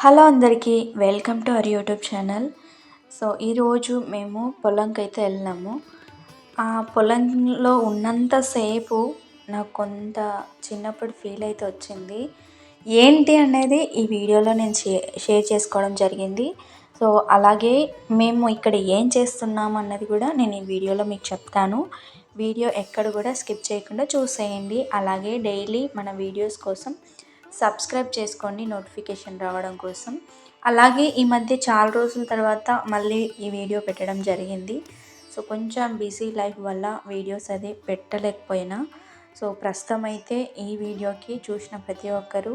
Hello అందరికీ welcome to our YouTube channel. So ఈరోజు మేము పొలంకి అయితే వెళ్ళినాము. ఆ పొలంలో ఉన్నంతసేపు నాకు కొంత చిన్నప్పుడు ఫీల్ అయితే వచ్చింది. ఏంటి అనేది ఈ వీడియోలో నేను షేర్ చేసుకోవడం జరిగింది. సో అలాగే మేము ఇక్కడ ఏం చేస్తున్నాం అన్నది కూడా నేను ఈ వీడియోలో మీకు చెప్తాను. వీడియో ఎక్కడ కూడా స్కిప్ చేయకుండా చూసేయండి. అలాగే డైలీ మన వీడియోస్ కోసం సబ్స్క్రైబ్ చేసుకోండి నోటిఫికేషన్ రావడం కోసం. అలాగే ఈ మధ్య చాలా రోజుల తర్వాత మళ్ళీ ఈ వీడియో పెట్టడం జరిగింది. సో కొంచెం బిజీ లైఫ్ వల్ల వీడియోస్ అది పెట్టలేకపోయినా. సో ప్రస్తుతం అయితే ఈ వీడియోకి చూసిన ప్రతి ఒక్కరూ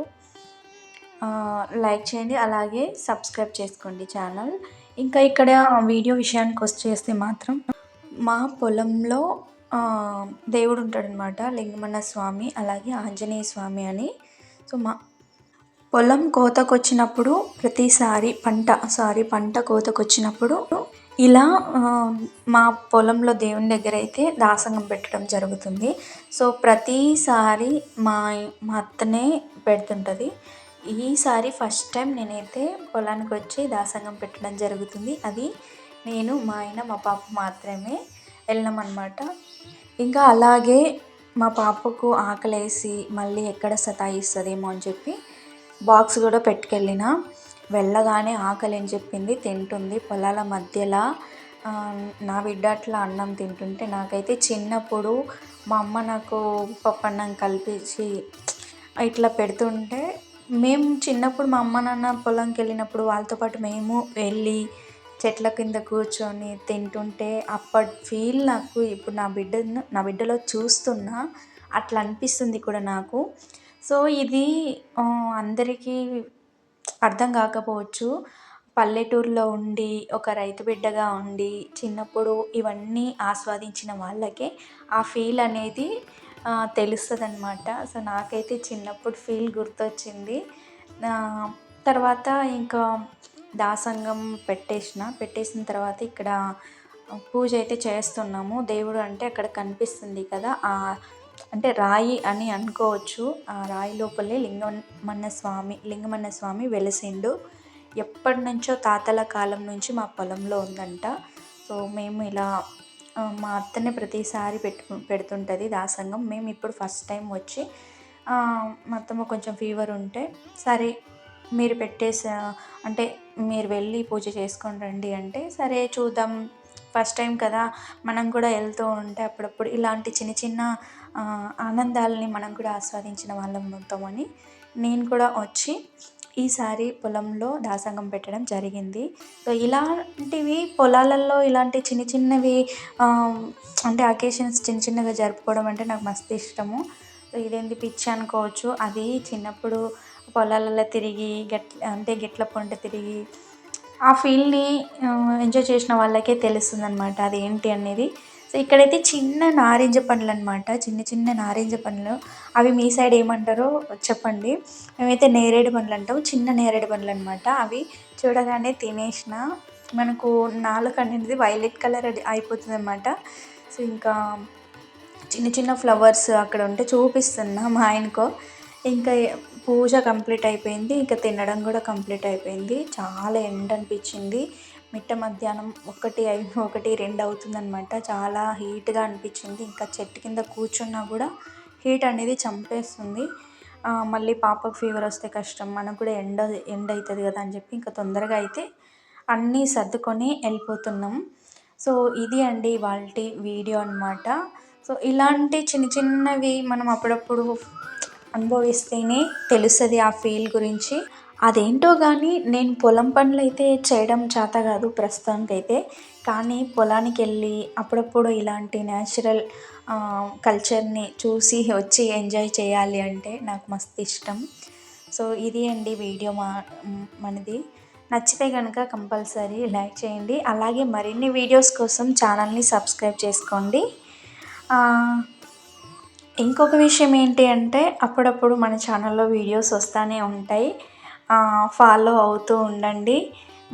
లైక్ చేయండి అలాగే సబ్స్క్రైబ్ చేసుకోండి ఛానల్. ఇంకా ఇక్కడ వీడియో విషయానికి వచ్చేస్తే మాత్రం మా పొలంలో దేవుడు ఉంటాడనమాట లింగమన్న స్వామి అలాగే ఆంజనేయ స్వామి అని. సో మా పొలం కోతకొచ్చినప్పుడు ప్రతిసారి పంట సారీ పంట కోతకొచ్చినప్పుడు ఇలా మా పొలంలో దేవుని దగ్గర అయితే దాసంగం పెట్టడం జరుగుతుంది. సో ప్రతిసారి మా మా అత్తనే పెడుతుంటుంది. ఈసారి ఫస్ట్ టైం నేనైతే పొలానికి వచ్చి దాసంగం పెట్టడం జరుగుతుంది. అది నేను మా ఆయన మా పాప మాత్రమే వెళ్ళాం ఇంకా అలాగే మా పాపకు ఆకలేసి మళ్ళీ ఎక్కడ సతాయిస్తుందేమో అని చెప్పి బాక్స్ కూడా పెట్టుకెళ్ళిన. వెళ్ళగానే ఆకలి అని చెప్పింది తింటుంది. పొలాల మధ్యలో నా బిడ్డ అట్లా అన్నం తింటుంటే నాకైతే చిన్నప్పుడు మా అమ్మ నాకు పప్పన్నం కల్పించి కలిపించి ఇట్లా పెడుతుంటే మేము చిన్నప్పుడు మా అమ్మ నాన్న పొలంకి వెళ్ళినప్పుడు వాళ్ళతో పాటు మేము వెళ్ళి చెట్ల కింద కూర్చొని తింటుంటే అప్పటి ఫీల్ నాకు ఇప్పుడు నా బిడ్డను నా బిడ్డలో చూస్తున్నా అట్లా అనిపిస్తుంది కూడా నాకు. సో ఇది అందరికీ అర్థం కాకపోవచ్చు. పల్లెటూరులో ఉండి ఒక రైతు బిడ్డగా ఉండి చిన్నప్పుడు ఇవన్నీ ఆస్వాదించిన వాళ్ళకే ఆ ఫీల్ అనేది తెలుస్తుంది అనమాట సో నాకైతే చిన్నప్పుడు ఫీల్ గుర్తొచ్చింది. తర్వాత ఇంకా దాసంగం పెట్టేసిన పెట్టేసిన తర్వాత ఇక్కడ పూజ అయితే చేస్తున్నాము. దేవుడు అంటే అక్కడ కనిపిస్తుంది కదా అంటే రాయి అని అనుకోవచ్చు. ఆ రాయి లోపలే లింగమన్న స్వామి లింగమన్న స్వామి వెలిసిండు. ఎప్పటి నుంచో తాతల కాలం నుంచి మా పొలంలో ఉందంట. సో మేము ఇలా మా అత్తనే ప్రతిసారి పెట్టు పెడుతుంటుంది దాసంగం. మేము ఇప్పుడు ఫస్ట్ టైం వచ్చి మొత్తము కొంచెం ఫీవర్ ఉంటే సరే మీరు పెట్టేసా అంటే మీరు వెళ్ళి పూజ చేసుకొని రండి అంటే సరే చూద్దాం. ఫస్ట్ టైం కదా మనం కూడా వెళ్తూ ఉంటే అప్పుడప్పుడు ఇలాంటి చిన్న చిన్న ఆనందాలని మనం కూడా ఆస్వాదించిన వాళ్ళం మొత్తమని నేను కూడా వచ్చి ఈసారి పొలంలో దాసంగం పెట్టడం జరిగింది. సో ఇలాంటివి పొలాలలో ఇలాంటి చిన్న చిన్నవి అంటే అకేషన్స్ చిన్న చిన్నగా జరుపుకోవడం అంటే నాకు మస్తు ఇష్టము. సో ఇదేంది పిచ్చి అనుకోవచ్చు. అది చిన్నప్పుడు పొలాలలో తిరిగి గట్ అంటే గిట్ల పొంట తిరిగి ఆ ఫీల్ని ఎంజాయ్ చేసిన వాళ్ళకే తెలుస్తుంది అనమాట అది ఏంటి అనేది. సో ఇక్కడైతే చిన్న నారింజ పండ్లు అనమాట చిన్న చిన్న నారింజ పండ్లు. అవి మీ సైడ్ ఏమంటారో చెప్పండి. మేమైతే నేరేడు పండ్లు అంటాం చిన్న నేరేడు పండ్లు అనమాట అవి చూడగానే తినేసిన మనకు నాలుగు అనేది వైలెట్ కలర్ అయిపోతుంది అనమాట సో ఇంకా చిన్న చిన్న ఫ్లవర్స్ అక్కడ ఉంటే చూపిస్తున్నా మా ఆయనకో. ఇంకా పూజ కంప్లీట్ అయిపోయింది ఇంకా తినడం కూడా కంప్లీట్ అయిపోయింది. చాలా ఎండ అనిపించింది. మిట్ట మధ్యాహ్నం ఒకటి అయి ఒకటి రెండు అవుతుందనమాట చాలా హీట్గా అనిపించింది. ఇంకా చెట్టు కింద కూర్చున్నా కూడా హీట్ అనేది చంపేస్తుంది. మళ్ళీ పాపకు ఫీవర్ వస్తే కష్టం. మనకు కూడా ఎండ ఎండ అవుతుంది కదా అని చెప్పి ఇంకా తొందరగా అయితే అన్నీ సర్దుకొని వెళ్ళిపోతున్నాం. సో ఇది అండి వాళ్ళ వీడియో అనమాట సో ఇలాంటి చిన్న చిన్నవి మనం అప్పుడప్పుడు అనుభవిస్తేనే తెలుస్తుంది ఆ ఫీల్ గురించి. అదేంటో కానీ నేను పొలం పనులు అయితే చేయడం చేత కాదు ప్రస్తుతానికైతే. కానీ పొలానికి వెళ్ళి అప్పుడప్పుడు ఇలాంటి న్యాచురల్ కల్చర్ని చూసి వచ్చి ఎంజాయ్ చేయాలి అంటే నాకు మస్తు ఇష్టం. సో ఇది అండి వీడియో మా మనది. నచ్చితే కనుక కంపల్సరీ లైక్ చేయండి. అలాగే మరిన్ని వీడియోస్ కోసం ఛానల్ని సబ్స్క్రైబ్ చేసుకోండి. ఇంకొక విషయం ఏంటి అంటే అప్పుడప్పుడు మన ఛానల్లో వీడియోస్ వస్తూనే ఉంటాయి. ఫాలో అవుతూ ఉండండి.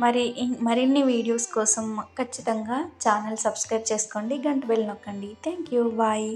మరి మరిన్ని వీడియోస్ కోసం ఖచ్చితంగా ఛానల్ సబ్స్క్రైబ్ చేసుకోండి. గంట బెల్ నొక్కండి. Thank you bye.